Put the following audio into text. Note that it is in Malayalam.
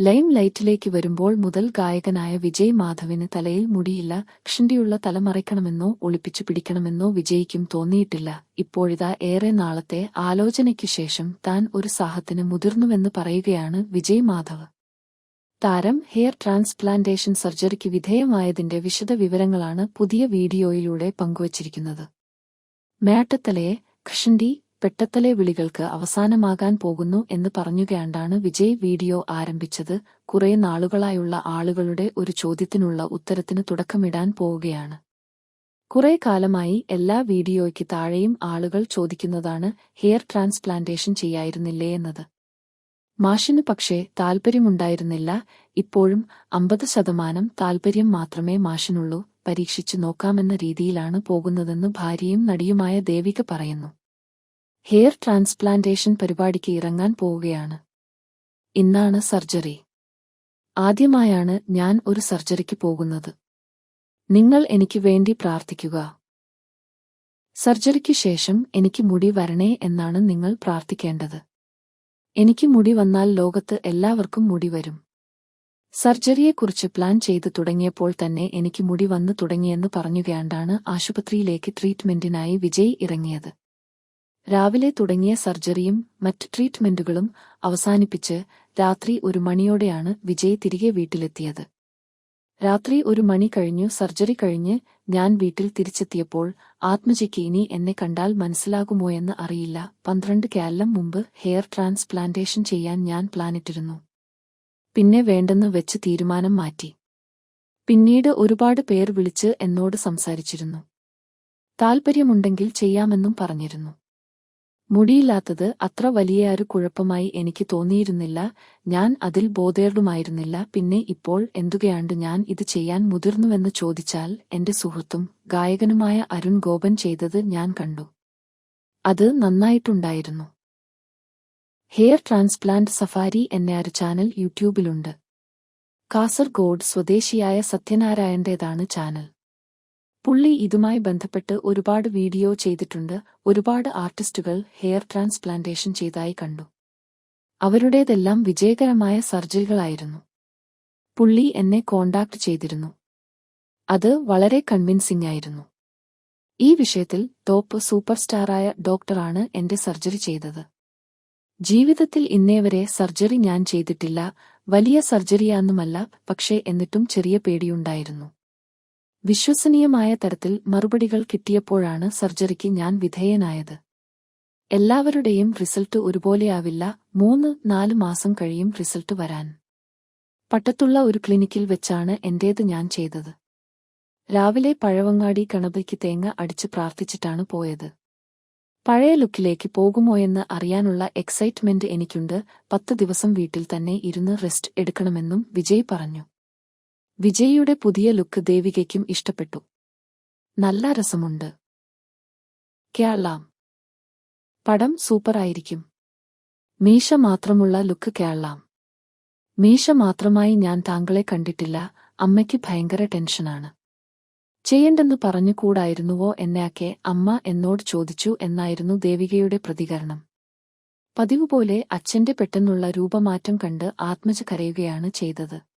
ലൈം ലൈറ്റിലേക്ക് വരുമ്പോൾ മുതൽ ഗായകനായ വിജയ് മാധവിന് തലയിൽ മുടിയില്ല ക്ഷണ്ടിയുള്ള തലമറയ്ക്കണമെന്നോ ഒളിപ്പിച്ചു പിടിക്കണമെന്നോ വിജയ്ക്കും തോന്നിയിട്ടില്ല. ഇപ്പോഴിതാ ഏറെ നാളത്തെ ആലോചനയ്ക്കു ശേഷം താൻ ഒരു സാഹത്തിന് മുതിർന്നുവെന്ന് പറയുകയാണ് വിജയ് മാധവ്. താരം ഹെയർ ട്രാൻസ്പ്ലാന്റേഷൻ സർജറിക്ക് വിധേയമായതിന്റെ വിശദ വിവരങ്ങളാണ് പുതിയ വീഡിയോയിലൂടെ പങ്കുവച്ചിരിക്കുന്നത്. മേട്ടത്തലയെ ഖഷണ്ടി പെട്ടത്തലെ വിളികൾക്ക് അവസാനമാകാൻ പോകുന്നു എന്ന് പറഞ്ഞുകയാണ്ടാണ് വിജയ് വീഡിയോ ആരംഭിച്ചത്. കുറെ നാളുകളായുള്ള ആളുകളുടെ ഒരു ചോദ്യത്തിനുള്ള ഉത്തരത്തിന് തുടക്കമിടാൻ പോവുകയാണ്. കുറെ കാലമായി എല്ലാ വീഡിയോയ്ക്ക് താഴെയും ആളുകൾ ചോദിക്കുന്നതാണ് ഹെയർ ട്രാൻസ്പ്ലാന്റേഷൻ ചെയ്യായിരുന്നില്ലേ എന്നത്. മാഷിന് പക്ഷേ താൽപ്പര്യമുണ്ടായിരുന്നില്ല ഇപ്പോഴും അമ്പത് ശതമാനം താൽപ്പര്യം മാത്രമേ മാഷിനുള്ളൂ. പരീക്ഷിച്ചു നോക്കാമെന്ന രീതിയിലാണ് പോകുന്നതെന്ന് ഭാര്യയും നടിയുമായ ദേവിക പറയുന്നു. ഹെയർ ട്രാൻസ്പ്ലാന്റേഷൻ പരിപാടിക്ക് ഇറങ്ങാൻ പോവുകയാണ്. ഇന്നാണ് സർജറി. ആദ്യമായാണ് ഞാൻ ഒരു സർജറിക്ക് പോകുന്നത്. നിങ്ങൾ എനിക്ക് വേണ്ടി പ്രാർത്ഥിക്കുക. സർജറിക്ക് ശേഷം എനിക്ക് മുടി വരണേ എന്നാണ് നിങ്ങൾ പ്രാർത്ഥിക്കേണ്ടത്. എനിക്ക് മുടി വന്നാൽ ലോകത്ത് എല്ലാവർക്കും മുടി വരും. സർജറിയെക്കുറിച്ച് പ്ലാൻ ചെയ്ത് തുടങ്ങിയപ്പോൾ തന്നെ എനിക്ക് മുടി വന്നു തുടങ്ങിയെന്ന് പറഞ്ഞുകയാണ്ടാണ് ആശുപത്രിയിലേക്ക് ട്രീറ്റ്മെന്റിനായി വിജയ് ഇറങ്ങിയത്. രാവിലെ തുടങ്ങിയ സർജറിയും മറ്റ് ട്രീറ്റ്മെന്റുകളും അവസാനിപ്പിച്ച് രാത്രി ഒരു മണിയോടെയാണ് വിജയ് തിരികെ വീട്ടിലെത്തിയത്. രാത്രി ഒരു മണി കഴിഞ്ഞു സർജറി കഴിഞ്ഞ് ഞാൻ വീട്ടിൽ തിരിച്ചെത്തിയപ്പോൾ ആത്മജയ്ക്ക് ഇനി എന്നെ കണ്ടാൽ മനസ്സിലാകുമോയെന്ന് അറിയില്ല. പന്ത്രണ്ട് കാലം മുമ്പ് ഹെയർ ട്രാൻസ്പ്ലാന്റേഷൻ ചെയ്യാൻ ഞാൻ പ്ലാനിട്ടിരുന്നു. പിന്നെ വേണ്ടെന്ന് വെച്ച് തീരുമാനം മാറ്റി. പിന്നീട് ഒരുപാട് പേർ വിളിച്ച് എന്നോട് സംസാരിച്ചിരുന്നു. താൽപ്പര്യമുണ്ടെങ്കിൽ ചെയ്യാമെന്നും പറഞ്ഞിരുന്നു. മുടിയില്ലാത്തത് അത്ര വലിയൊരു കുഴപ്പമായി എനിക്ക് തോന്നിയിരുന്നില്ല. ഞാൻ അതിൽ ബോധേർഡുമായിരുന്നില്ല പിന്നെ ഇപ്പോൾ എന്തുകയാണ്ട് ഞാൻ ഇത് ചെയ്യാൻ മുതിർന്നുവെന്ന് ചോദിച്ചാൽ എന്റെ സുഹൃത്തും ഗായകനുമായ അരുൺ ഗോപൻ ചെയ്തത് ഞാൻ കണ്ടു. അത് നന്നായിട്ടുണ്ടായിരുന്നു. ഹെയർ ട്രാൻസ്പ്ലാന്റ് സഫാരി എന്ന ഒരു ചാനൽ യൂട്യൂബിലുണ്ട്. കാസർഗോഡ് സ്വദേശിയായ സത്യനാരായണന്റേതാണ് ചാനൽ. പുള്ളി ഇതുമായി ബന്ധപ്പെട്ട് ഒരുപാട് വീഡിയോ ചെയ്തിട്ടുണ്ട്. ഒരുപാട് ആർട്ടിസ്റ്റുകൾ ഹെയർ ട്രാൻസ്പ്ലാന്റേഷൻ ചെയ്തായി കണ്ടു. അവരുടേതെല്ലാം വിജയകരമായ സർജറികളായിരുന്നു. പുള്ളി എന്നെ കോണ്ടാക്ട് ചെയ്തിരുന്നു. അത് വളരെ കൺവിൻസിംഗ് ആയിരുന്നു. ഈ വിഷയത്തിൽ ടോപ്പ് സൂപ്പർ സ്റ്റാറായ ഡോക്ടറാണ് എന്റെ സർജറി ചെയ്തത്. ജീവിതത്തിൽ ഇന്നേവരെ സർജറി ഞാൻ ചെയ്തിട്ടില്ല. വലിയ സർജറിയാന്നുമല്ല പക്ഷേ എന്നിട്ടും ചെറിയ പേടിയുണ്ടായിരുന്നു. വിശ്വസനീയമായ തരത്തിൽ മറുപടികൾ കിട്ടിയപ്പോഴാണ് സർജറിക്ക് ഞാൻ വിധേയനായത്. എല്ലാവരുടെയും റിസൾട്ട് ഒരുപോലെയാവില്ല. മൂന്ന് നാല് മാസം കഴിയും റിസൾട്ട് വരാൻ. പട്ടത്തുള്ള ഒരു ക്ലിനിക്കിൽ വെച്ചാണ് എന്റേത് ഞാൻ ചെയ്തത്. രാവിലെ പഴവങ്ങാടി കണബയ്ക്ക് തേങ്ങ അടിച്ച് പ്രാർത്ഥിച്ചിട്ടാണ് പോയത്. പഴയ ലുക്കിലേക്ക് പോകുമോയെന്ന് അറിയാനുള്ള എക്സൈറ്റ്മെന്റ് എനിക്കുണ്ട്. പത്ത് ദിവസം വീട്ടിൽ തന്നെ ഇരുന്ന് റെസ്റ്റ് എടുക്കണമെന്നും വിജയ് പറഞ്ഞു. വിജയിയുടെ പുതിയ ലുക്ക് ദേവികയ്ക്കും ഇഷ്ടപ്പെട്ടു. നല്ല രസമുണ്ട്. കേരളാം. പടം സൂപ്പറായിരിക്കും. മീശ മാത്രമുള്ള ലുക്ക് കേരളാം. മീശ മാത്രമായി ഞാൻ താങ്കളെ കണ്ടിട്ടില്ല അമ്മയ്ക്ക് ഭയങ്കര ടെൻഷനാണ്. ചെയ്യണ്ടെന്ന് പറഞ്ഞുകൂടായിരുന്നുവോ എന്നയാക്കെ അമ്മ എന്നോട് ചോദിച്ചു എന്നായിരുന്നു ദേവികയുടെ പ്രതികരണം. പതിവുപോലെ അച്ഛന്റെ പെട്ടെന്നുള്ള രൂപമാറ്റം കണ്ട് ആത്മജ കരയുകയാണ് ചെയ്തത്.